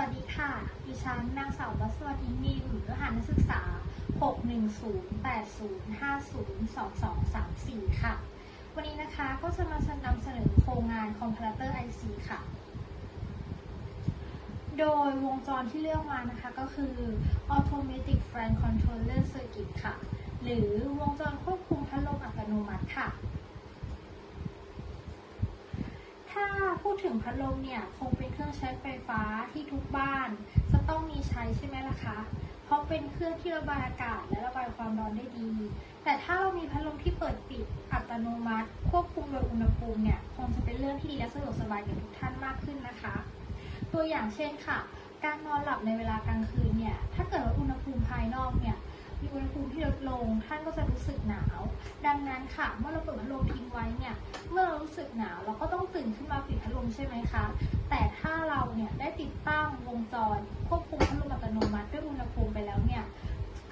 วัสดีค่ะ ดิฉันนางสาววัสวรรณอินนิมรหัสนักศึกษา 61080502234 ค่ะ วันนี้นะคะก็จะมานำเสนอโครงงานคอมพิวเตอร์ IC ค่ะ โดยวงจรที่เลือกมานะคะ ก็คือ Automatic Fan Controller Circuit ค่ะ หรือวงจรควบคุมพัดลมอัตโนมัติค่ะ ถ้าพูดถึงพัดลมเนี่ยคงเป็นเครื่องใช้ไฟฟ้าที่ทุกบ้าน จะต้องมีใช้ใช่ไหมล่ะคะ เพราะเป็นเครื่องที่ระบายอากาศและระบายความร้อนได้ดี แต่ถ้าเรามีพัดลมที่เปิดปิดอัตโนมัติ ควบคุมโดยอุณหภูมิเนี่ยคงจะเป็นเรื่องที่ดีและสะดวกสบายกับทุกท่านมากขึ้นนะคะ ตัวอย่างเช่นค่ะ การนอนหลับในเวลากลางคืนเนี่ยถ้าเกิดว่าอุณหภูมิภายนอกเนี่ย มีอุณหภูมิที่ลดลง ท่านก็จะรู้สึกหนาว ดังนั้นค่ะ เมื่อเราเปิดพัดลมทิ้งไว้เนี่ย เมื่อเรารู้สึกหนาวเราก็ต้องตื่นขึ้นมาปิดพัดลมใช่ไหมคะ แต่ถ้าเราเนี่ยได้ติดตั้งวงจรควบคุมพัดลมอัตโนมัติด้วยอุณหภูมิไปแล้วเนี่ย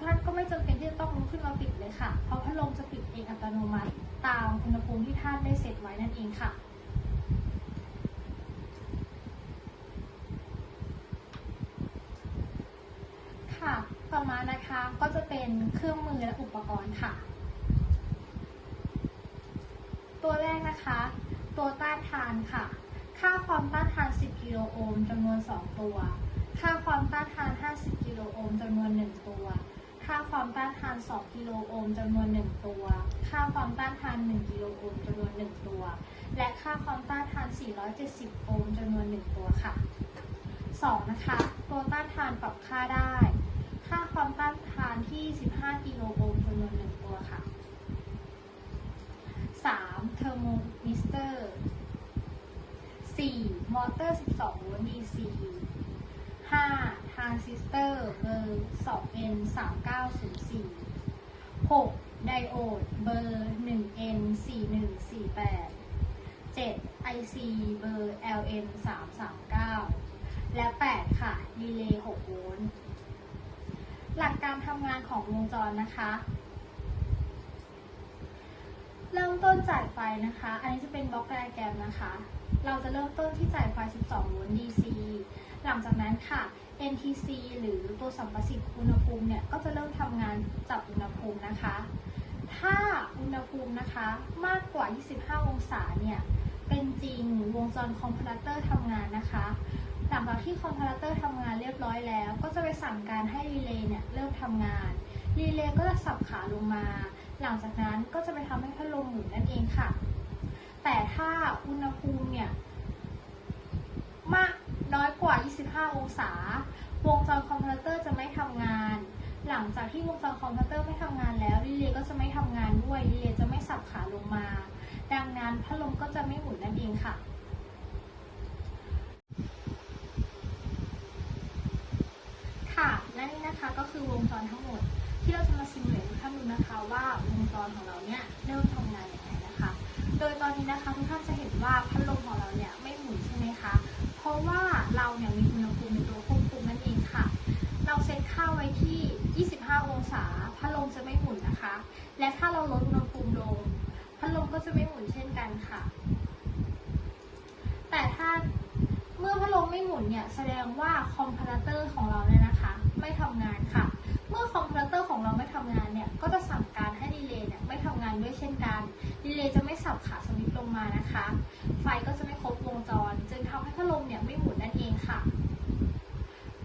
ท่านก็ไม่จำเป็นที่จะต้องลุกขึ้นมาปิดเลยค่ะ เพราะพัดลมจะปิดเองอัตโนมัติ ตามอุณหภูมิที่ท่านได้เซตไว้นั่นเองค่ะ ต่อมานะคะก็จะ เป็นเครื่องมือและอุปกรณ์ค่ะ ตัวแรกนะคะ ตัวต้านทานค่ะ ค่าความต้านทาน 10 กิโลโอห์มจำนวน 2 ตัว ค่าความต้านทาน 50 กิโลโอห์มจำนวน 1 ตัว ค่าความต้านทาน 2 กิโลโอห์มจำนวน 1 ตัว ค่าความต้านทาน 1 กิโลโอห์มจำนวน 1 ตัว และค่าความต้านทาน 470 โอห์มจำนวน 1 ตัวค่ะ 2. นะคะ ตัวต้านทานปรับค่าได้ ค่าความต้านทานที่ 15 กิโลโอห์มจำนวน1ตัวค่ะ 3. เทอร์โมมิสเตอร์ 4. มอเตอร์ 12 โวลต์ DC 5. ทรานซิสเตอร์เบอร์ 2N 3904 6. ไดโอดเบอร์ 1N 4148 7. IC เบอร์ LN 339 และ 8 ค่ะ ดีเลย์ 6 โวลต์ หลักการทำงานของวงจรนะคะ เริ่มต้นจ่ายไฟนะคะ อันนี้จะเป็นบล็อกไดอะแกรมนะคะ เราจะเริ่มต้นที่จ่ายไฟ 12 โวลต์ DC หลังจากนั้นค่ะ NTC หรือตัวสัมประสิทธิ์อุณหภูมิเนี่ย ก็จะเริ่มทำงานจับอุณหภูมินะคะ ถ้าอุณหภูมินะคะ มากกว่า 25 องศาเนี่ย เป็นจริงวงจรคอมพิวเตอร์ทำงานนะคะ หลังจากที่คอมพิวเตอร์ทำงานเรียบร้อยแล้ว ก็จะไปสั่งการให้รีเลย์เนี่ยเริ่มทำงาน รีเลย์ก็จะสับขาลงมา หลังจากนั้นก็จะไปทำให้พัดลมหมุนนั่นเองค่ะ แต่ถ้าอุณหภูมิเนี่ยมากน้อยกว่า 25 องศา วงจรคอมพิวเตอร์จะไม่ทำงาน หลังจากที่วงจรคอมพิวเตอร์ไม่ทำงานแล้วรีเลย์ก็จะไม่ทำงานด้วยรีเลย์จะไม่สับขาลงมา ดังนั้นพัดลมก็จะไม่หมุนนั่นเองค่ะ ค่ะและนี่นะคะก็คือวงจรทั้งหมด ที่เราจะมาซิมูเลตให้ท่านดูนะคะ ว่าวงจรของเราเนี่ยเริ่มทำงานอย่างไรนะคะ โดยตอนนี้นะคะทุกท่านจะเห็นว่าพัดลมของเราเนี่ยไม่หมุนใช่ไหมคะเพราะว่าเราเนี่ยมีอุณหภูมิในตัวควบคุมนั่นเองค่ะ เราเซตค่าไว้ที่ 25 องศาพัดลมจะไม่หมุนนะคะ และถ้าเราลดอุณหภูมิลงพัดลมก็จะไม่หมุนเช่นกันค่ะ แต่ถ้า เมื่อพัดลมไม่หมุนเนี่ยแสดงว่าคอมพิวเตอร์ของเราเนี่ยนะคะ ไม่ทำงานค่ะ เมื่อคอมพิวเตอร์ของเราไม่ทำงานเนี่ยก็จะสั่งการให้ดีเลย์เนี่ยไม่ทำงานด้วยเช่นกันดีเลย์จะไม่สับขาสวิตช์ลงมานะคะ ไฟก็จะไม่ครบวงจร จึงทำให้พัดลมเนี่ยไม่หมุนนั่นเองค่ะ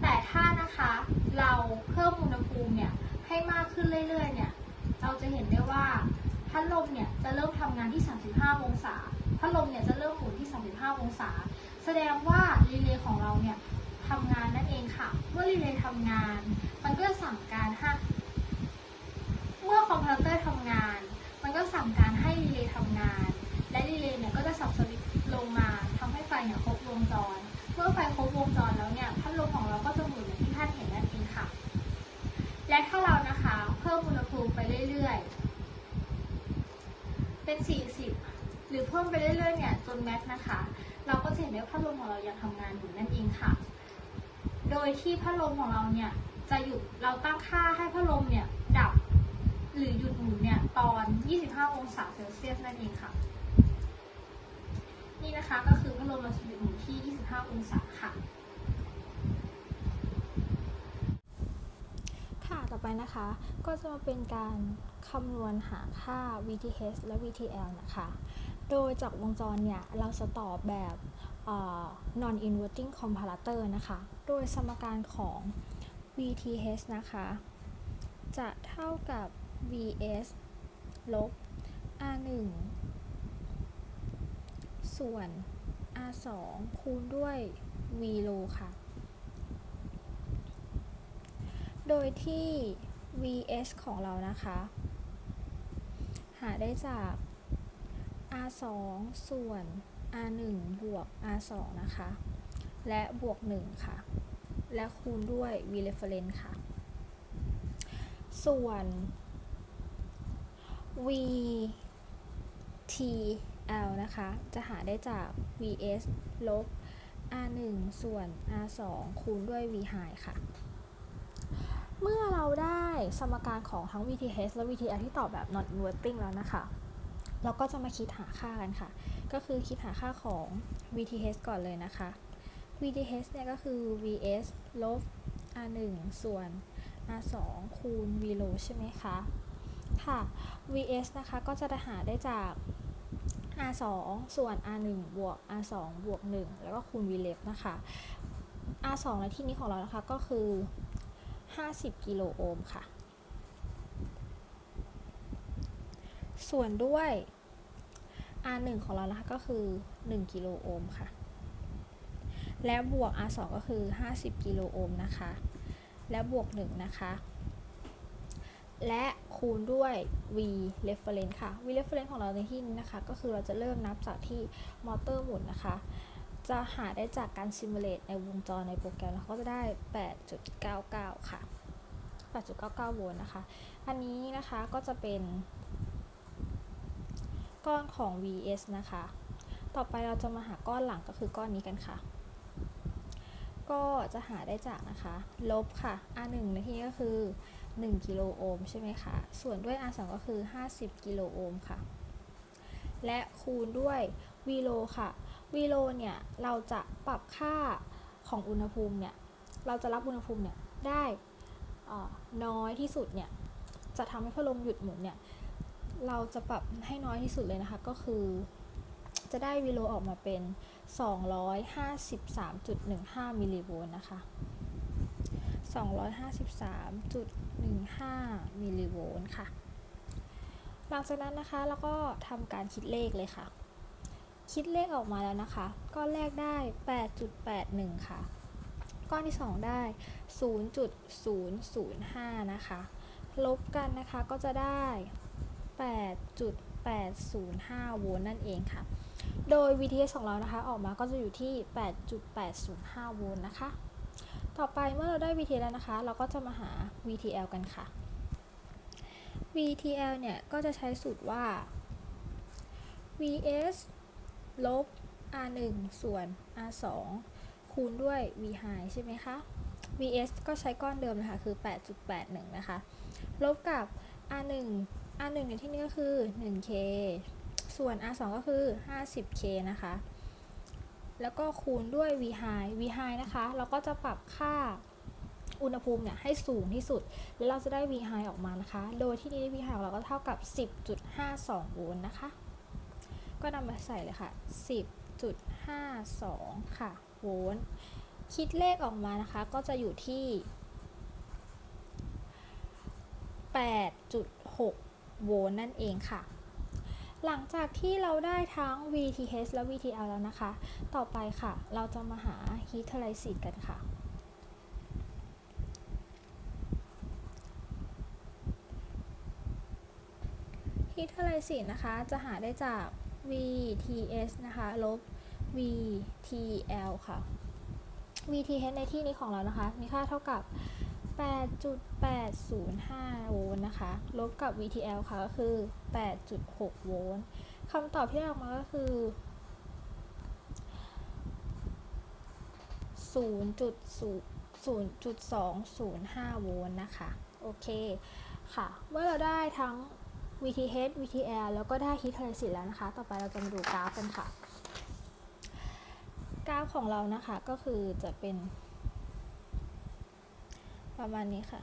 แต่ถ้านะคะเราเพิ่มอุณหภูมิเนี่ยให้มากขึ้นเรื่อยๆเนี่ยเราจะเห็นได้ว่าพัดลมเนี่ยจะเริ่มทำงานที่ 35 องศาพัดลมเนี่ยจะเริ่มหมุนที่ 35 องศา แสดงว่ารีเลย์ของเราเนี่ยทำงานนั่นเองค่ะ เมื่อรีเลย์ทำงาน มันก็จะสั่งการให้เมื่อคอมพิวเตอร์ทำงาน มันก็สั่งการให้รีเลย์ทำงาน และรีเลย์เนี่ยก็จะสับสวิตช์ลงมาทำให้ไฟเนี่ยครบวงจร เมื่อไฟครบวงจรแล้วเนี่ยพัดลมของเราก็จะหมุนอย่างที่ท่านเห็นนั่นเองค่ะ และถ้าเรานะคะ เพิ่มอุณหภูมิไปเรื่อยๆ เป็น 40 หรือเพิ่มไปเรื่อยๆเนี่ยจนแม็กนะคะ เราก็จะเห็นว่าพัดลมของเรายังทำงานอยู่นั่นเองค่ะ โดยที่พัดลมของเราเนี่ยจะหยุดเราตั้งค่าให้พัดลมเนี่ยดับ หรือหยุดหมุนเนี่ยตอน 25 องศาเซลเซียสนั่นเองค่ะ นี่นะคะก็คือพัดลมเราจะหยุดหมุนที่ 25 องศาค่ะค่ะต่อไปนะคะก็จะมาเป็นการ คำนวณหาค่า VTH และ VTL นะคะ โดยจากวงจรเนี่ย เราจะตอบแบบ non inverting comparator นะคะ โดยสมการของ VTH นะคะ จะเท่ากับ VS ลบ R1 ส่วน R2 คูณด้วย V low ค่ะ โดยที่ vs ของเรานะคะาได้จาก r 2ส่วน r 1บวก r 2นะคะ และบวก 1 ค่ะ และคูณด้วย v reference ค่ะ ส่วน v t l นะคะ จะหาได้จาก vs ลบ r 1ส่วน r 2คูณด้วย v high ค่ะ เมื่อเราได้สมการของทั้ง VTH และ VTL ที่ตอบแบบ non inverting แล้วนะคะ เราก็จะมาคิดหาค่ากันค่ะ ก็คือคิดหาค่าของ VTH ก่อนเลยนะคะ VTH เนี่ยก็คือ VS ลบ R1 ส่วน R2 คูณ V low ใช่ไหมคะ ค่ะ VS นะคะก็จะหาได้จาก R2 ส่วน R1 บวก R2 บวก 1 แล้วก็คูณ V left นะคะ R2 ในที่นี้ของเรานะคะก็คือ 50 กิโลโอห์มค่ะ ส่วนด้วย R1 ของเรานะคะก็คือ 1 กิโลโอห์มค่ะ และบวก R2 ก็คือ 50 กิโลโอห์มนะคะ และบวก 1 นะคะ และคูณด้วย V reference ค่ะ V reference ของเราในที่นี้นะคะ ก็คือเราจะเริ่มนับจากที่มอเตอร์หมุนนะคะ จะหาได้จากการซิมูเลตในวงจรในโปรแกรมแล้วก็จะได้ 8.99 ค่ะ 8.99 โวลต์นะคะ อันนี้นะคะก็จะเป็น ก้อนของ vs นะคะ ต่อไปเราจะมาหาก้อนหลังก็คือก้อนนี้กันค่ะ ก็จะหาได้จากนะคะ ลบค่ะ R1 ในที่นี้ก็คือ 1 กิโลโอห์มใช่ไหมคะ ส่วนด้วย R2 ก็คือ 50 กิโลโอห์มค่ะ และคูณด้วย v low ค่ะ v low เนี่ยเราจะปรับค่าของอุณหภูมิเนี่ยเราจะรับอุณหภูมิเนี่ยได้น้อยที่สุดเนี่ยจะทำให้พัดลมหยุดหมุนเนี่ยเราจะปรับให้น้อยที่สุดเลยนะคะก็คือ จะได้วิโลออกมาเป็น 253.15 มิลลิโวลต์นะคะ 253.15 มิลลิโวลต์ค่ะ หลังจากนั้นนะคะเราก็ทำการคิดเลขเลยค่ะ คิดเลขออกมาแล้วนะคะ ก้อนแรกได้ 8.81 ค่ะ ก้อนที่ 2 ได้ 0.005 นะคะ ลบกันนะคะก็จะได้ 8.805 โวลต์นั่นเองค่ะ โดย VTH ของเรานะคะ ออกมาก็จะอยู่ที่ 8.805 โวลต์นะคะ ต่อไปเมื่อเราได้ VTH แล้วนะคะ เราก็จะมาหา VTL กันค่ะ VTL เนี่ย ก็จะใช้สูตรว่า VS ลบ R1 ส่วน R2 คูณด้วย V high ใช่ไหมคะ VS ก็ใช้ก้อนเดิมนะคะคือ 8.81 นะคะ ลบกับ R1 R1 ในที่นี้ก็คือ 1K ส่วน R2 ก็คือ 50K นะคะ แล้วก็คูณด้วย V high V high นะคะ เราก็จะปรับค่าอุณหภูมิเนี่ยให้สูงที่สุด แล้วเราจะได้ V high ออกมานะคะ โดยที่นี้ V high ของเราก็เท่ากับ 10.52โวลต์นะคะ ก็นำมาใส่เลยค่ะ 10.52 ค่ะ โวลต์คิดเลขออกมานะคะ ก็จะอยู่ที่ 8.6 โวลต์นั่นเองค่ะ หลังจากที่เราได้ทั้ง VTH และ VTL แล้วนะคะ ต่อไปค่ะ เราจะมาหา heat t e r i s i s กันค่ะ heat t h e r i s i s นะคะ จะหาได้จาก VTS นะคะลบ VTL ค่ะ VTH ในที่นี้ของเรานะคะ มีค่าเท่ากับ 8.805 โวลต์นะคะ ลบกับ VTL ค่ะ ก็คือ 8.6 โวลต์คำตอบที่ได้ออกมาก็คือ0.205 โวลต์นะคะ โอเคค่ะ เมื่อเราได้ทั้ง VTH VTL แล้วก็ได้ฮิตเทอร์ซิตแล้วนะคะ ต่อไปเราจะมาดูกราฟกันค่ะ กราฟของเรานะคะก็คือจะเป็น ประมาณนี้ค่ะ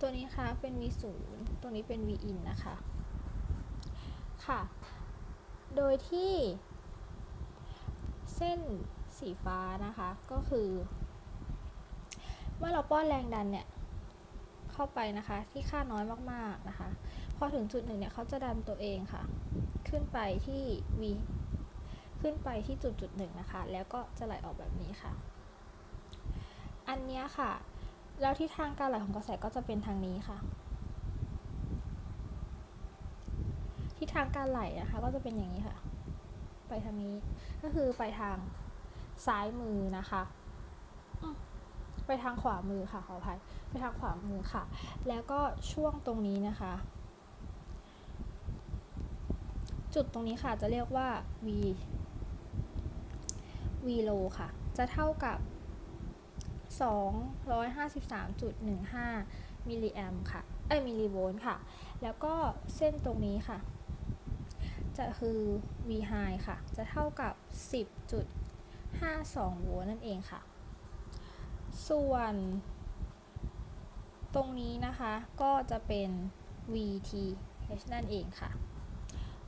ตัวนี้ค่ะเป็น V0 ตัวนี้เป็น Vin นะคะ ค่ะ โดยที่เส้นสีฟ้านะคะก็คือ เมื่อเราป้อนแรงดันเนี่ยเข้าไปนะคะที่ค่าน้อยมากๆนะคะ พอถึงจุดหนึ่งเนี่ยเขาจะดันตัวเองค่ะ ขึ้นไปที่ v ขึ้นไปที่จุดจุดหนึ่งนะคะ แล้วก็จะไหลออกแบบนี้ค่ะ อันเนี้ยค่ะ แล้วที่ทางการไหลของกระแสก็จะเป็นทางนี้ค่ะที่ทางการไหลนะคะก็จะเป็นอย่างนี้ค่ะ ไปทางนี้ก็คือไปทางซ้ายมือนะคะ ไปทางขวามือค่ะขออภัยไปทางขวามือค่ะ แล้วก็ช่วงตรงนี้นะคะ จุดตรงนี้ค่ะจะเรียกว่า v v low ค่ะ จะเท่ากับ 253.15 มิลลิแอมค่ะเอ้ยมิลลิโวลต์ค่ะ แล้วก็เส้นตรงนี้ค่ะ จะคือ v high ค่ะ จะเท่ากับ 10.52 โวลต์นั่นเองค่ะ ส่วน ตรงนี้นะคะก็จะเป็น VTH นั่นเองค่ะ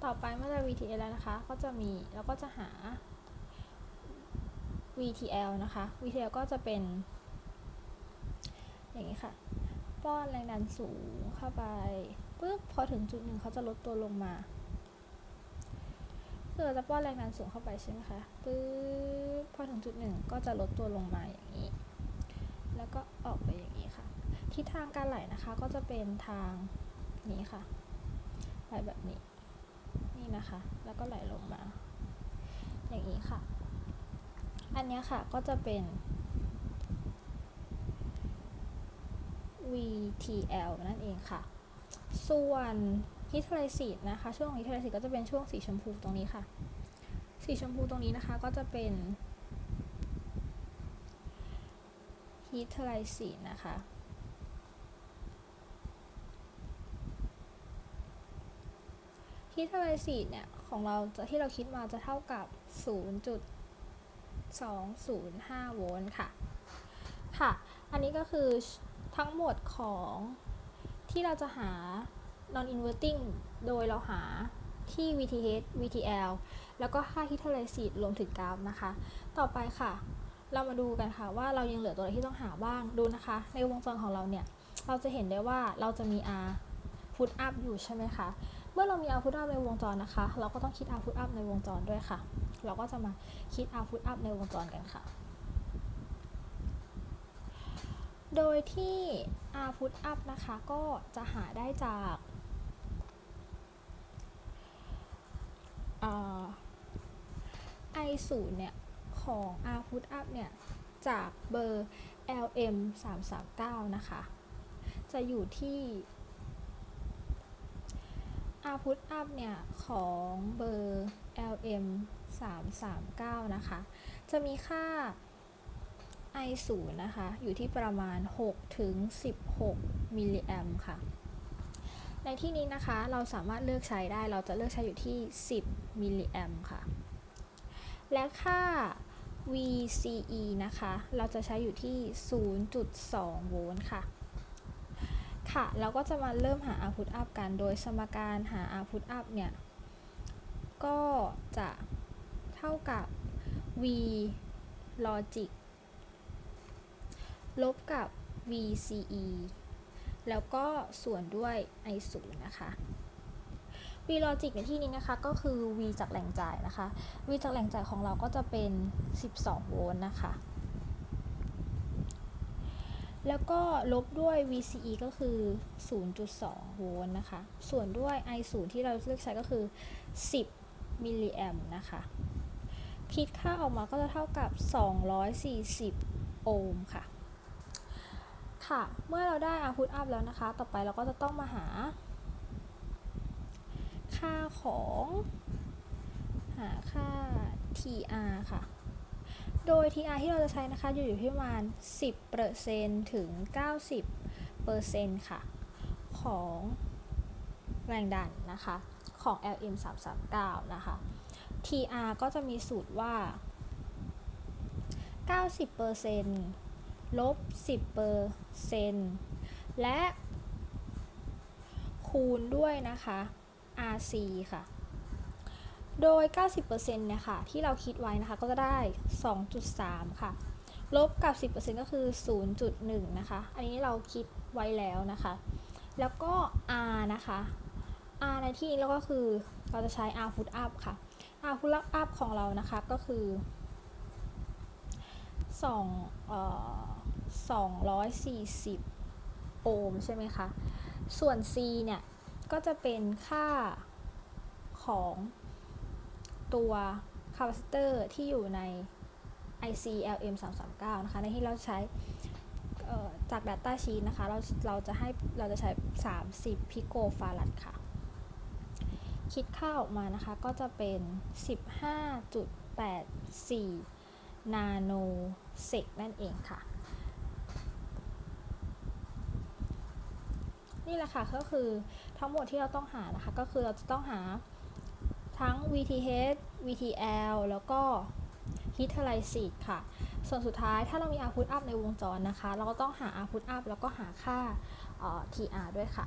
ต่อไปเมื่อเรา VTH แล้วนะคะ ก็จะมีเราก็จะหา VTL นะคะ VTL ก็จะเป็น อย่างนี้ค่ะ ป้อนแรงดันสูงเข้าไปปุ๊บพอถึงจุดหนึ่งเขาจะลดตัวลงมาคือเราจะป้อนแรงดันสูงเข้าไปใช่ไหมคะปุ๊บพอถึงจุดหนึ่งก็จะลดตัวลงมาอย่างนี้ แล้วก็ออกไปอย่างนี้ค่ะ ทางการไหลนะคะก็จะเป็นทางนี้ค่ะ ไหลแบบนี้ นี่นะคะ แล้วก็ไหลลงมา อย่างนี้ค่ะ อันนี้ค่ะก็จะเป็น VTL นั่นเองค่ะ ส่วนฮิทไลซีดนะคะ ช่วงฮิทไลซีดก็จะเป็นช่วงสีชมพูตรงนี้ค่ะ สีชมพูตรงนี้นะคะก็จะเป็นฮิทไลซีดนะคะ ฮิทไลซีเนี่ย ของเราจะที่เราคิดมาจะเท่ากับ 0.205 โวลต์ค่ะ ค่ะ อันนี้ก็คือทั้งหมดของที่เราจะหา non inverting โดยเราหาที่ VTH VTL แล้วก็ค่า h i t e r a c i d รวมถึงกราฟนะคะ ต่อไปค่ะ เรามาดูกันค่ะว่าเรายังเหลือตัวอะไรที่ต้องหาบ้าง ดูนะคะ ในวงจรของเราเนี่ย เราจะเห็นได้ว่าเราจะมี R put up อยู่ใช่ไหมคะ เมื่อเรามี R put up ในวงจรนะคะ เราก็ต้องคิด R put up ในวงจรด้วยค่ะ เราก็จะมาคิด R put up ในวงจรกันค่ะ โดยที่ R put up นะคะก็จะหาได้จากเอ่อ I 0เนี่ย ของ R put up เนี่ย จากเบอร์ LM 339นะคะ จะอยู่ที่ R put up เนี่ย ของเบอร์ LM 339 นะคะ จะมีค่า I 0นะคะ อยู่ที่ประมาณ 6 ถึง 16 มิลลิแอมค่ะ ในที่นี้นะคะ เราสามารถเลือกใช้ได้ เราจะเลือกใช้อยู่ที่ 10 มิลลิแอมค่ะ และค่า VCE นะคะ เราจะใช้อยู่ที่ 0.2 โวลต์ค่ะ ค่ะ เราก็จะมาเริ่มหา output up กัน โดยสมการหา output up เนี่ย ก็จะเท่ากับ V logic ลบกับ VCE แล้วก็ส่วนด้วย I 0นะคะ V logic ในที่นี้นะคะ ก็คือ V จากแหล่งจ่ายนะคะ V จากแหล่งจ่ายของเราก็จะเป็น 12 โวลต์นะคะ แล้วก็ลบด้วย VCE ก็คือ 0.2 โวลต์นะคะ ส่วนด้วย I 0 ที่เราเลือกใช้ก็คือ 10 มิลลิแอมนะคะ คิดค่าออกมาก็จะเท่ากับ 240 โอห์มค่ะ ค่ะ เมื่อเราได้ output up แล้วนะคะ ต่อไปเราก็จะต้องมาหา ค่าของ หาค่า TR ค่ะ โดย TR ที่เราจะใช้นะคะอยู่อยู่ที่ประมาณ 10%ถึง 90%ค่ะ ของแรงดันนะคะ ของ LM 339นะคะ TR ก็จะมีสูตรว่า 90%ลบ 10%และคูณด้วยนะคะ RC ค่ะ โดย 90%เนี่ยค่ะ ที่เราคิดไว้นะคะ ก็จะได้ 2.3 ค่ะ ลบกับ 10%ก็คือ 0.1 นะคะ อันนี้เราคิดไว้แล้วนะคะ แล้วก็ R นะคะ R ในที่นี้เราก็คือเราจะใช้ R put up ค่ะ R put up ของเรานะคะ ก็คือ2เอ่อ240 โอห์มใช่ไหมคะ ส่วน C เนี่ย ก็จะเป็นค่าของ ตัวคาปาซิเตอร์ที่อยู่ใน IC LM 339นะคะ ในที่เราใช้จาก Data Sheet นะคะ เราเราจะให้เราจะใช้ 30 พิโกฟารัดค่ะ คิดค่าออกมานะคะ ก็จะเป็น 15.84 นาโนเซกนั่นเองค่ะ นี่แหละค่ะ ก็คือทั้งหมดที่เราต้องหานะคะ ก็คือเราจะต้องหา ทั้ง VTH VTL แล้วก็ Heat t h a l y s i s ค่ะ ส่วนสุดท้ายถ้าเรามี output up ในวงจรนะคะ เราก็ต้องหา output up แล้วก็หาค่า TR ด้วยค่ะ